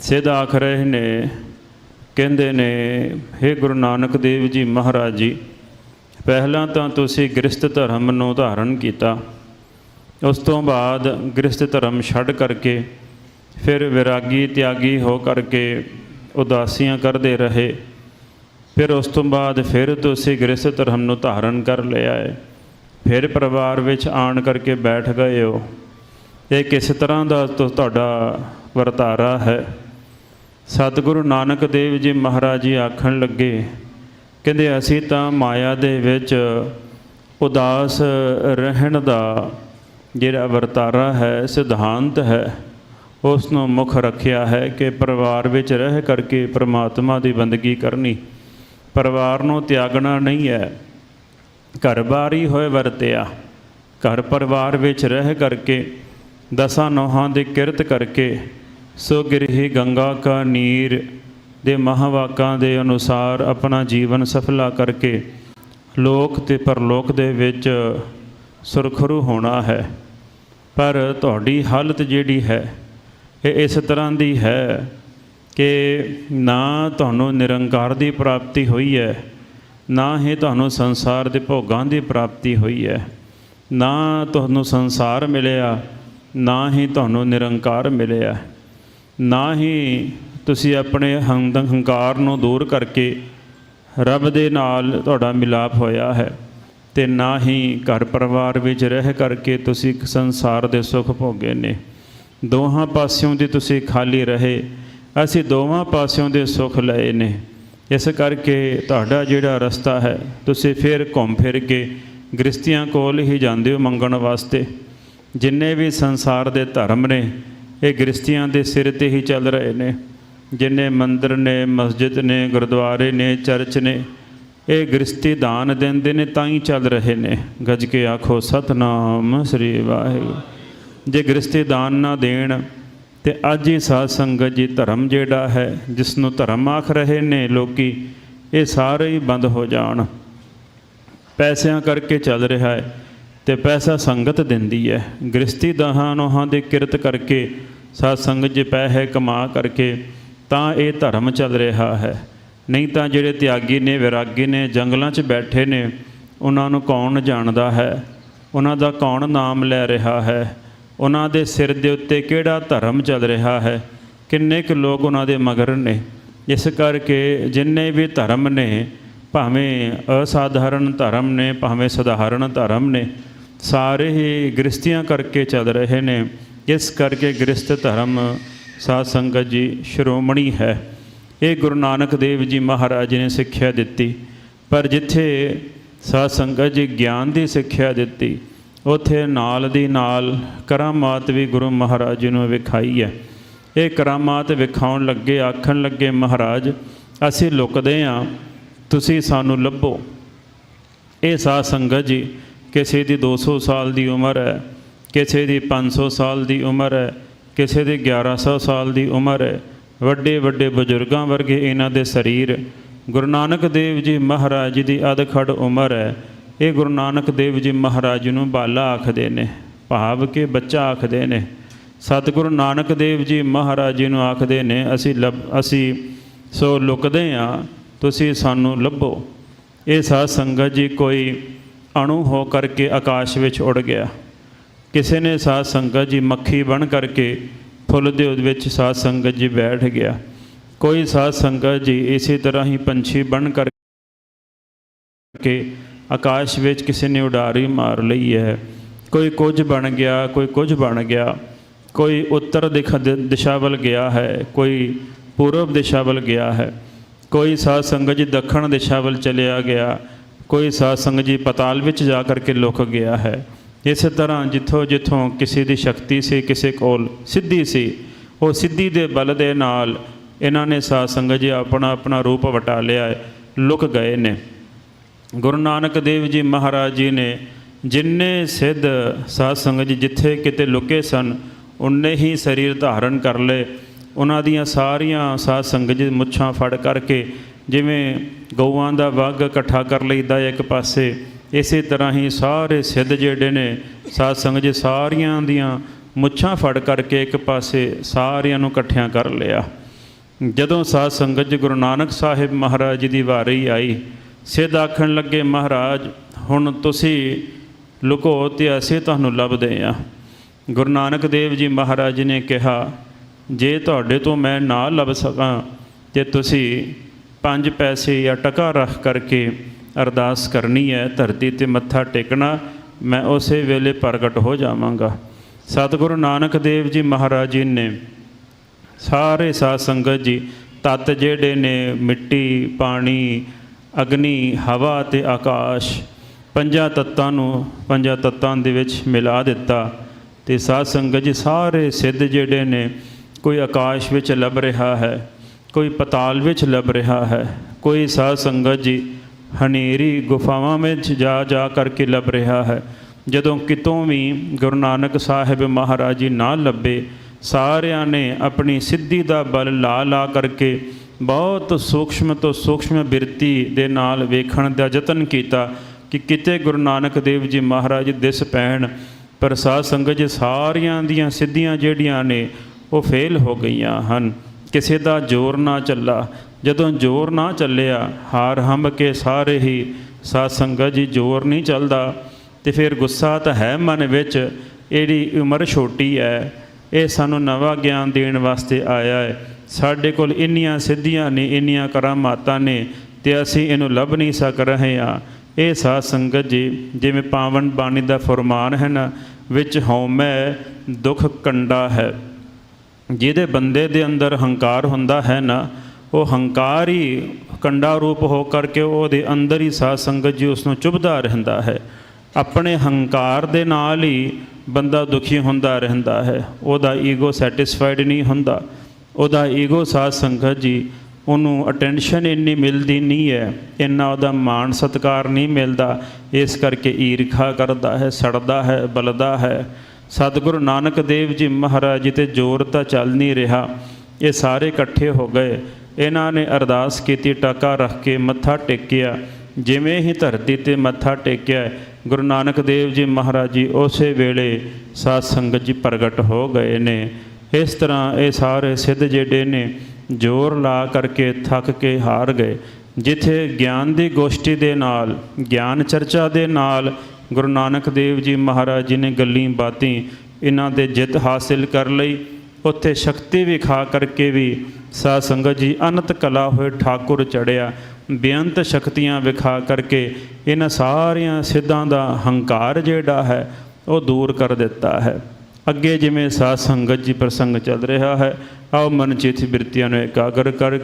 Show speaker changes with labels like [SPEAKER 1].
[SPEAKER 1] ਸਿੱਧ ਆਖ ਰਹੇ ਨੇ, ਕਹਿੰਦੇ ਨੇ हे ਗੁਰੂ ਨਾਨਕ ਦੇਵ ਜੀ ਮਹਾਰਾਜ ਜੀ, ਪਹਿਲਾਂ ਤਾਂ ਤੁਸੀਂ ਗ੍ਰਸਥ ਧਰਮ ਨੂੰ ਧਾਰਨ ਕੀਤਾ। ਉਸ ਤੋਂ ਬਾਅਦ ਗ੍ਰਸਥ ਧਰਮ ਛੱਡ ਕਰਕੇ, ਫਿਰ ਵਿਰਾਗੀ ਤਿਆਗੀ ਹੋ ਕਰਕੇ ਉਦਾਸੀਆਂ ਕਰਦੇ ਰਹੇ। ਫਿਰ ਉਸ ਤੋਂ ਬਾਅਦ ਫਿਰ ਤੁਸੀਂ ਗ੍ਰਸਥ ਧਰਮ ਨੂੰ ਧਾਰਨ ਕਰ ਲਿਆ ਹੈ ਫਿਰ ਪਰਿਵਾਰ ਵਿੱਚ ਆਣ ਕਰਕੇ ਬੈਠ ਗਏ ਹੋ। ਇਹ ਕਿਸ ਤਰ੍ਹਾਂ ਦਾ ਤੁਹਾਡਾ ਵਰਤਾਰਾ ਹੈ? ਸਤਿਗੁਰੂ ਨਾਨਕ ਦੇਵ ਜੀ ਮਹਾਰਾਜ ਜੀ ਆਖਣ ਲੱਗੇ, ਕਹਿੰਦੇ ਅਸੀਂ ਤਾਂ ਮਾਇਆ ਦੇ ਵਿੱਚ ਉਦਾਸ ਰਹਿਣ ਦਾ ਜਿਹੜਾ ਵਰਤਾਰਾ ਹੈ, ਸਿਧਾਂਤ ਹੈ ਉਸ ਨੂੰ ਮੁੱਖ ਰੱਖਿਆ ਹੈ ਕਿ ਪਰਿਵਾਰ ਵਿੱਚ ਰਹਿ ਕਰਕੇ ਪ੍ਰਮਾਤਮਾ ਦੀ ਬੰਦਗੀ ਕਰਨੀ। ਪਰਿਵਾਰ ਨੂੰ ਤਿਆਗਣਾ ਨਹੀਂ ਹੈ। ਘਰ-ਬਾਰ ਹੀ ਹੋਏ ਵਰਤਿਆ। ਘਰ ਪਰਿਵਾਰ ਵਿੱਚ ਰਹਿ ਕਰਕੇ, ਦਸਾਂ ਨੋਹਾਂ ਦੀ ਕਿਰਤ ਕਰਕੇ ਸੋ ਗਿਰਹੀ ਗੰਗਾ ਕਾ ਨੀਰ ਦੇ ਮਹਾਵਾਕਾਂ ਦੇ ਅਨੁਸਾਰ ਆਪਣਾ ਜੀਵਨ ਸਫਲਾ ਕਰਕੇ ਲੋਕ ਤੇ ਪਰਲੋਕ ਦੇ ਵਿੱਚ ਸੁਰਖਰੂ ਹੋਣਾ ਹੈ। ਪਰ ਤੁਹਾਡੀ ਹਾਲਤ ਜਿਹੜੀ ਹੈ, ਇਹ ਇਸ ਤਰ੍ਹਾਂ ਦੀ ਹੈ ਕਿ ਨਾ ਤੁਹਾਨੂੰ ਨਿਰੰਕਾਰ ਦੀ ਪ੍ਰਾਪਤੀ ਹੋਈ ਹੈ, ਨਾ ਹੀ ਤੁਹਾਨੂੰ ਸੰਸਾਰ ਦੇ ਭੋਗਾਂ ਦੀ ਪ੍ਰਾਪਤੀ ਹੋਈ ਹੈ। ਨਾ ਤੁਹਾਨੂੰ ਸੰਸਾਰ ਮਿਲਿਆ, ਨਾ ਹੀ ਤੁਹਾਨੂੰ ਨਿਰੰਕਾਰ ਮਿਲਿਆ। ਨਾ ਹੀ ਤੁਸੀਂ ਆਪਣੇ ਹੰਦ- ਹੰਕਾਰ ਨੂੰ ਦੂਰ ਕਰਕੇ ਰੱਬ ਦੇ ਨਾਲ ਤੁਹਾਡਾ ਮਿਲਾਪ ਹੋਇਆ ਹੈ ਤੇ ਨਾ ਹੀ ਘਰ ਪਰਿਵਾਰ ਵਿੱਚ ਰਹਿ ਕਰਕੇ ਤੁਸੀਂ ਸੰਸਾਰ ਦੇ ਸੁੱਖ ਭੋਗੇ ਨੇ। ਦੋਹਾਂ ਪਾਸਿਓਂ ਦੀ ਤੁਸੀਂ ਖਾਲੀ ਰਹੇ, ਅਸੀਂ ਦੋਵਾਂ ਪਾਸਿਓਂ ਦੇ ਸੁੱਖ ਲਏ ਨੇ। ਇਸ ਕਰਕੇ ਤੁਹਾਡਾ ਜਿਹੜਾ ਰਸਤਾ ਹੈ, ਤੁਸੀਂ ਫਿਰ ਘੁੰਮ ਫਿਰ ਕੇ ਗ੍ਰਸਤੀਆਂ ਕੋਲ ਹੀ ਜਾਂਦੇ ਹੋ ਮੰਗਣ ਵਾਸਤੇ। ਜਿੰਨੇ ਵੀ ਸੰਸਾਰ ਦੇ ਧਰਮ ਨੇ ਇਹ ਗ੍ਰਸਤੀਆਂ ਦੇ ਸਿਰ ਤੇ ਹੀ ਚੱਲ ਰਹੇ ਨੇ, ਜਿੰਨੇ ਮੰਦਰ ਨੇ, ਮਸਜਿਦ ਨੇ, ਗੁਰਦੁਆਰੇ ਨੇ, ਚਰਚ ਨੇ, ਇਹ ਗ੍ਰਸਤੀ ਦਾਨ ਦਿੰਦੇ ਨੇ, ਤਾਂ ਹੀ ਚੱਲ ਰਹੇ ਨੇ। ਗੱਜ ਕੇ ਆਖੋ, ਸਤਨਾਮ ਸ੍ਰੀ ਵਾਹਿਗੁਰੂ। ਜੇ ਗ੍ਰਸਤੀ ਦਾਨ ਨਾ ਦੇਣ, ਤੇ ਅੱਜ ਹੀ ਸਾਧ ਸੰਗਤ ਜੀ ਧਰਮ ਜਿਹੜਾ ਹੈ, ਜਿਸ ਨੂੰ ਧਰਮ ਆਖ ਰਹੇ ਨੇ ਲੋਕੀ, ਇਹ ਸਾਰੇ ਹੀ ਬੰਦ ਹੋ ਜਾਣ। ਪੈਸਿਆਂ ਕਰਕੇ ਚੱਲ ਰਿਹਾ ਹੈ ਤੇ ਪੈਸਾ ਸੰਗਤ ਦਿੰਦੀ ਹੈ। ਗ੍ਰਸਤੀ ਦਾਹਾਂ ਨੋਹਾਂ ਦੇ ਕਿਰਤ ਕਰਕੇ ਸਾਧ ਸੰਗਤ ਜੀ ਪੈਸੇ ਕਮਾ ਕਰਕੇ, ਤਾਂ ਇਹ ਧਰਮ ਚੱਲ ਰਿਹਾ ਹੈ। ਨਹੀਂ ਤਾਂ ਜਿਹੜੇ ਤਿਆਗੀ ਨੇ, ਵਿਰਾਗੀ ਨੇ, ਜੰਗਲਾਂ 'ਚ ਬੈਠੇ ਨੇ, ਉਹਨਾਂ ਨੂੰ ਕੌਣ ਜਾਣਦਾ ਹੈ? ਉਹਨਾਂ ਦਾ ਕੌਣ ਨਾਮ ਲੈ ਰਿਹਾ ਹੈ? ਉਹਨਾਂ ਦੇ ਸਿਰ ਦੇ ਉੱਤੇ ਕਿਹੜਾ ਧਰਮ ਚੱਲ ਰਿਹਾ ਹੈ? ਕਿੰਨੇ ਕੁ ਲੋਕ ਉਹਨਾਂ ਦੇ ਮਗਰ ਨੇ? ਇਸ ਕਰਕੇ ਜਿੰਨੇ ਵੀ ਧਰਮ ਨੇ, ਭਾਵੇਂ ਅਸਾਧਾਰਨ ਧਰਮ ਨੇ, ਭਾਵੇਂ ਸਧਾਰਨ ਧਰਮ ਨੇ, ਸਾਰੇ ਹੀ ਗ੍ਰਸਤੀਆਂ ਕਰਕੇ ਚੱਲ ਰਹੇ ਨੇ। ਇਸ ਕਰਕੇ ਗ੍ਰਸਤ ਧਰਮ ਸਾਧ ਸੰਗਤ ਜੀ ਸ਼੍ਰੋਮਣੀ ਹੈ। ਇਹ ਗੁਰੂ ਨਾਨਕ ਦੇਵ ਜੀ ਮਹਾਰਾਜ ਨੇ ਸਿੱਖਿਆ ਦਿੱਤੀ। ਪਰ ਜਿੱਥੇ ਸਾਧ ਸੰਗਤ ਜੀ ਗਿਆਨ ਦੀ ਸਿੱਖਿਆ ਦਿੱਤੀ, ਉਥੇ ਨਾਲ ਦੀ ਨਾਲ ਕਰਾਮਾਤ ਵੀ ਗੁਰੂ ਮਹਾਰਾਜ ਜੀ ਨੂੰ ਵਿਖਾਈ ਹੈ। ਇਹ ਕਰਾਮਾਤ ਵਿਖਾਉਣ ਲੱਗੇ, ਆਖਣ ਲੱਗੇ, ਮਹਾਰਾਜ, ਅਸੀਂ ਲੁਕਦੇ ਹਾਂ ਤੁਸੀਂ ਸਾਨੂੰ ਲੱਭੋ। ਇਹ ਸਾਧ ਸੰਗਤ ਜੀ ਕਿਸੇ ਦੀ 200 ਸਾਲ ਦੀ ਉਮਰ ਹੈ। ਕਿਸੇ ਦੀ 500 ਸਾਲ ਦੀ ਉਮਰ ਹੈ, ਕਿਸੇ ਦੀ 1100 ਸਾਲ ਦੀ ਉਮਰ ਹੈ, ਵੱਡੇ ਵੱਡੇ ਬਜ਼ੁਰਗਾਂ ਵਰਗੇ ਇਹਨਾਂ ਦੇ ਸਰੀਰ। ਗੁਰੂ ਨਾਨਕ ਦੇਵ ਜੀ ਮਹਾਰਾਜ ਜੀ ਦੀ ਅਧਖੜ ਉਮਰ ਹੈ, ਇਹ ਗੁਰੂ ਨਾਨਕ ਦੇਵ ਜੀ ਮਹਾਰਾਜ ਨੂੰ ਬਾਲਾ ਆਖਦੇ ਨੇ, ਭਾਵ ਕਿ ਬੱਚਾ ਆਖਦੇ ਨੇ। ਸਤਿਗੁਰੂ ਨਾਨਕ ਦੇਵ ਜੀ ਮਹਾਰਾਜ ਜੀ ਨੂੰ ਆਖਦੇ ਨੇ, ਅਸੀਂ ਲੱਭ, ਅਸੀਂ ਸੋ ਲੁਕਦੇ ਆ ਤੁਸੀਂ ਸਾਨੂੰ ਲੱਭੋ। ਇਹ ਸਾਧ ਸੰਗਤ ਜੀ ਕੋਈ ਅਣੂ ਹੋ ਕਰਕੇ ਆਕਾਸ਼ ਵਿੱਚ ਉੜ ਗਿਆ। ਕਿਸੇ ਨੇ ਸਾਧ ਸੰਗਤ ਜੀ ਮੱਖੀ ਬਣ ਕਰਕੇ ਫੁੱਲ ਦੇ ਉਹਦੇ ਵਿੱਚ ਸਾਧ ਸੰਗਤ ਜੀ ਬੈਠ ਗਿਆ। ਕੋਈ ਸਾਧ ਸੰਗਤ ਜੀ ਇਸੇ ਤਰ੍ਹਾਂ ਹੀ ਪੰਛੀ ਬਣ ਕਰਕੇ ਆਕਾਸ਼ ਵਿੱਚ ਕਿਸੇ ਨੇ ਉਡਾਰੀ ਮਾਰ ਲਈ ਹੈ। ਕੋਈ ਕੁਝ ਬਣ ਗਿਆ, ਕੋਈ ਕੁਝ ਬਣ ਗਿਆ। ਕੋਈ ਉੱਤਰ ਦਿਖ ਦਿਸ਼ਾ ਵੱਲ ਗਿਆ ਹੈ, ਕੋਈ ਪੂਰਬ ਦਿਸ਼ਾ ਵੱਲ ਗਿਆ ਹੈ। ਕੋਈ ਸਾਧ ਸੰਗਤ ਜੀ ਦੱਖਣ ਦਿਸ਼ਾ ਵੱਲ ਚਲਿਆ ਗਿਆ। ਕੋਈ ਸਾਧ ਸੰਗਤ ਜੀ ਪਤਾਲ ਵਿੱਚ ਜਾ ਕਰਕੇ ਲੁਕ ਗਿਆ ਹੈ। ਇਸੇ ਤਰ੍ਹਾਂ ਜਿੱਥੋਂ ਜਿੱਥੋਂ ਕਿਸੇ ਦੀ ਸ਼ਕਤੀ ਸੀ, ਕਿਸੇ ਕੋਲ ਸਿੱਧੀ ਸੀ, ਉਹ ਸਿੱਧੀ ਦੇ ਬਲ ਦੇ ਨਾਲ ਇਹਨਾਂ ਨੇ ਸਾਧ ਸੰਗਤ ਜੀ ਆਪਣਾ ਆਪਣਾ ਰੂਪ ਵਟਾ ਲਿਆ, ਲੁਕ ਗਏ ਨੇ। ਗੁਰੂ ਨਾਨਕ ਦੇਵ ਜੀ ਮਹਾਰਾਜ ਜੀ ਨੇ ਜਿੰਨੇ ਸਿੱਧ ਸਾਧ ਸੰਗਤ ਜੀ ਜਿੱਥੇ ਕਿਤੇ ਲੁਕੇ ਸਨ, ਉਨੇ ਹੀ ਸਰੀਰ ਧਾਰਨ ਕਰ ਲਏ। ਉਹਨਾਂ ਦੀਆਂ ਸਾਰੀਆਂ ਸਾਧ ਸੰਗਤ ਜੀ ਮੁੱਛਾਂ ਫੜ ਕਰਕੇ ਜਿਵੇਂ ਗਊਆਂ ਦਾ ਵੱਗ ਇਕੱਠਾ ਕਰ ਲਈਦਾ ਇੱਕ ਪਾਸੇ ਇਸੇ ਤਰ੍ਹਾਂ ਹੀ ਸਾਰੇ ਸਿੱਧ ਜਿਹੜੇ ਨੇ, ਸਾਧ ਸੰਗਤ ਜੀ ਸਾਰੀਆਂ ਦੀਆਂ ਮੁੱਛਾਂ ਫੜ ਕਰਕੇ ਇੱਕ ਪਾਸੇ ਸਾਰਿਆਂ ਨੂੰ ਇਕੱਠਿਆਂ ਕਰ ਲਿਆ। ਜਦੋਂ ਸਾਧ ਸੰਗਤ ਜੀ ਗੁਰੂ ਨਾਨਕ ਸਾਹਿਬ ਮਹਾਰਾਜ ਜੀ ਦੀ ਵਾਰੀ ਆਈ, ਸਿੱਧ ਆਖਣ ਲੱਗੇ, ਮਹਾਰਾਜ, ਹੁਣ ਤੁਸੀਂ ਲੁਕੋ ਤੇ ਅਸੀਂ ਤੁਹਾਨੂੰ ਲੱਭਦੇ ਆ। ਗੁਰੂ ਨਾਨਕ ਦੇਵ ਜੀ ਮਹਾਰਾਜ ਜੀ ਨੇ ਕਿਹਾ, ਜੇ ਤੁਹਾਡੇ ਤੋਂ ਮੈਂ ਨਾ ਲੱਭ ਸਕਾਂ ਤੇ ਤੁਸੀਂ ਪੰਜ ਪੈਸੇ ਜਾਂ ਟਕਾ ਰੱਖ ਕਰਕੇ ਅਰਦਾਸ ਕਰਨੀ ਹੈ, ਧਰਤੀ ਤੇ ਮੱਥਾ ਟੇਕਣਾ, ਮੈਂ ਉਸੇ ਵੇਲੇ ਪ੍ਰਗਟ ਹੋ ਜਾਵਾਂਗਾ। ਸਤਿਗੁਰੂ ਨਾਨਕ ਦੇਵ ਜੀ ਮਹਾਰਾਜ ਜੀ ਨੇ ਸਾਰੇ ਸਾਧ ਸੰਗਤ ਜੀ, ਤਤ ਜਿਹੜੇ ਨੇ, ਮਿੱਟੀ, ਪਾਣੀ, ਅਗਨੀ, ਹਵਾ ਤੇ ਆਕਾਸ਼, ਪੰਜਾਂ ਤੱਤਾਂ ਨੂੰ, ਪੰਜਾਂ ਤੱਤਾਂ ਦੇ ਵਿੱਚ ਮਿਲਾ ਦਿੱਤਾ ਤੇ ਸਾਧ ਸੰਗਤ ਜੀ ਸਾਰੇ ਸਿੱਧ ਜਿਹੜੇ ਨੇ, ਕੋਈ ਆਕਾਸ਼ ਵਿੱਚ ਲੱਭ ਰਿਹਾ ਹੈ, ਕੋਈ ਪਤਾਲ ਵਿੱਚ ਲੱਭ ਰਿਹਾ ਹੈ, ਕੋਈ ਸਾਧ ਸੰਗਤ ਜੀ ਹਨੇਰੀ ਗੁਫਾਵਾਂ ਵਿੱਚ ਜਾ ਜਾ ਕਰਕੇ ਲੱਭ ਰਿਹਾ ਹੈ। ਜਦੋਂ ਕਿਤੋਂ ਵੀ ਗੁਰੂ ਨਾਨਕ ਸਾਹਿਬ ਮਹਾਰਾਜ ਜੀ ਨਾ ਲੱਭੇ, ਸਾਰਿਆਂ ਨੇ ਆਪਣੀ ਸਿੱਧੀ ਦਾ ਬਲ ਲਾ ਲਾ ਕਰਕੇ ਬਹੁਤ ਸੂਖਸ਼ਮ ਤੋਂ ਸੂਖਸ਼ਮ ਬਿਰਤੀ ਦੇ ਨਾਲ ਵੇਖਣ ਦਾ ਯਤਨ ਕੀਤਾ ਕਿ ਕਿਤੇ ਗੁਰੂ ਨਾਨਕ ਦੇਵ ਜੀ ਮਹਾਰਾਜ ਦਿਸ ਪੈਣ, ਪਰ ਸਾਧ ਸੰਗਤ ਜੀ ਸਾਰੀਆਂ ਦੀਆਂ ਸਿੱਧੀਆਂ ਜਿਹੜੀਆਂ ਨੇ, ਉਹ ਫੇਲ ਹੋ ਗਈਆਂ ਹਨ। ਕਿਸੇ ਦਾ ਜ਼ੋਰ ਨਾ ਚੱਲਾ। ਜਦੋਂ ਜ਼ੋਰ ਨਾ ਚੱਲਿਆ, ਹਾਰ ਹੰਬ ਕੇ ਸਾਰੇ ਹੀ ਸਾਧ ਸੰਗਤ ਜੀ ਜ਼ੋਰ ਨਹੀਂ ਚੱਲਦਾ। ਤੇ ਫਿਰ ਗੁੱਸਾ ਤਾਂ ਹੈ ਮਨ ਵਿੱਚ, ਇਹਦੀ ਉਮਰ ਛੋਟੀ ਹੈ ਇਹ ਸਾਨੂੰ ਨਵਾਂ ਗਿਆਨ ਦੇਣ ਵਾਸਤੇ ਆਇਆ ਹੈ ਸਾਡੇ ਕੋਲ ਇੰਨੀਆਂ ਸਿੱਧੀਆਂ ਨੇ, ਇੰਨੀਆਂ ਕਰਾਮਾਤਾਂ ਨੇ, ਤੇ ਅਸੀਂ ਇਹਨੂੰ ਲੱਭ ਨਹੀਂ ਸਕ ਰਹੇ ਆ ਇਹ ਸਾਧ ਸੰਗਤ ਜੀ, ਜਿਵੇਂ ਪਾਵਨ ਬਾਣੀ ਦਾ ਫਰਮਾਨ ਹੈ ਨਾ, ਵਿੱਚ ਹਉਮੈ ਦੁੱਖ ਕੰਡਾ ਹੈ। ਜਿਹਦੇ ਬੰਦੇ ਦੇ ਅੰਦਰ ਹੰਕਾਰ ਹੁੰਦਾ ਹੈ ਨਾ ਉਹ ਹੰਕਾਰ ਹੀ ਕੰਡਾ ਰੂਪ ਹੋ ਕਰਕੇ ਉਹਦੇ ਅੰਦਰ ਹੀ ਸਾਧ ਸੰਗਤ ਜੀ ਉਸ ਨੂੰ ਚੁਭਦਾ ਰਹਿੰਦਾ ਹੈ। ਆਪਣੇ ਹੰਕਾਰ ਦੇ ਨਾਲ ਹੀ ਬੰਦਾ ਦੁਖੀ ਹੁੰਦਾ ਰਹਿੰਦਾ ਹੈ। ਉਹਦਾ ਈਗੋ ਸੈਟੀਸਫਾਈਡ ਨਹੀਂ ਹੁੰਦਾ। ਉਹਦਾ ਈਗੋ ਸਾਧ ਸੰਗਤ ਜੀ ਉਹਨੂੰ ਅਟੈਂਸ਼ਨ ਇੰਨੀ ਮਿਲਦੀ ਨਹੀਂ ਹੈ। ਇੰਨਾ ਉਹਦਾ ਮਾਣ ਸਤਕਾਰ ਨਹੀਂ ਮਿਲਦਾ। ਇਸ ਕਰਕੇ ਈਰਖਾ ਕਰਦਾ ਹੈ, ਸੜਦਾ ਹੈ, ਬਲਦਾ ਹੈ। ਸਤਿਗੁਰੂ ਨਾਨਕ ਦੇਵ ਜੀ ਮਹਾਰਾਜ ਜੀ ਤੇ ਜ਼ੋਰ ਤਾਂ ਚੱਲ ਨਹੀਂ ਰਿਹਾ। ਇਹ ਸਾਰੇ ਇਕੱਠੇ ਹੋ ਗਏ। ਇਹਨਾਂ ਨੇ ਅਰਦਾਸ ਕੀਤੀ, ਟਾਕਾ ਰੱਖ ਕੇ ਮੱਥਾ ਟੇਕਿਆ। ਜਿਵੇਂ ਹੀ ਧਰਤੀ ਤੇ ਮੱਥਾ ਟੇਕਿਆ, ਗੁਰੂ ਨਾਨਕ ਦੇਵ ਜੀ ਮਹਾਰਾਜ ਜੀ ਉਸੇ ਵੇਲੇ ਸਾਧ ਸੰਗਤ ਜੀ ਪ੍ਰਗਟ ਹੋ ਗਏ ਨੇ। ਇਸ ਤਰ੍ਹਾਂ ਇਹ ਸਾਰੇ ਸਿੱਧ ਜਿਹੜੇ ਨੇ, ਜ਼ੋਰ ਲਾ ਕਰਕੇ ਥੱਕ ਕੇ ਹਾਰ ਗਏ। ਜਿੱਥੇ ਗਿਆਨ ਦੀ ਗੋਸ਼ਟੀ ਦੇ ਨਾਲ, ਗਿਆਨ ਚਰਚਾ ਦੇ ਨਾਲ ਗੁਰੂ ਨਾਨਕ ਦੇਵ ਜੀ ਮਹਾਰਾਜ ਜੀ ਨੇ ਗੱਲੀ ਬਾਤੀ ਇਹਨਾਂ ਦੇ ਜਿੱਤ ਹਾਸਿਲ ਕਰ ਲਈ। ਉੱਥੇ ਸ਼ਕਤੀ ਵਿਖਾ ਕਰਕੇ ਵੀ ਸਾਧ ਸੰਗਤ ਜੀ, ਅਨੰਤ ਕਲਾ ਹੋਏ ਠਾਕੁਰ ਚੜਿਆ, ਬੇਅੰਤ ਸ਼ਕਤੀਆਂ ਵਿਖਾ ਕਰਕੇ ਇਹਨਾਂ ਸਾਰੀਆਂ ਸਿੱਧਾਂ ਦਾ ਹੰਕਾਰ ਜਿਹੜਾ ਹੈ, ਉਹ ਦੂਰ ਕਰ ਦਿੱਤਾ ਹੈ। ਅੱਗੇ ਜਿਵੇਂ ਸਾਧ ਸੰਗਤ ਜੀ ਪ੍ਰਸੰਗ ਚੱਲ ਰਿਹਾ ਹੈ, ਆਓ ਮਨ ਚਿਤ ਬਿਰਤੀਆਂ ਨੂੰ ਇਕਾਗਰ ਕਰ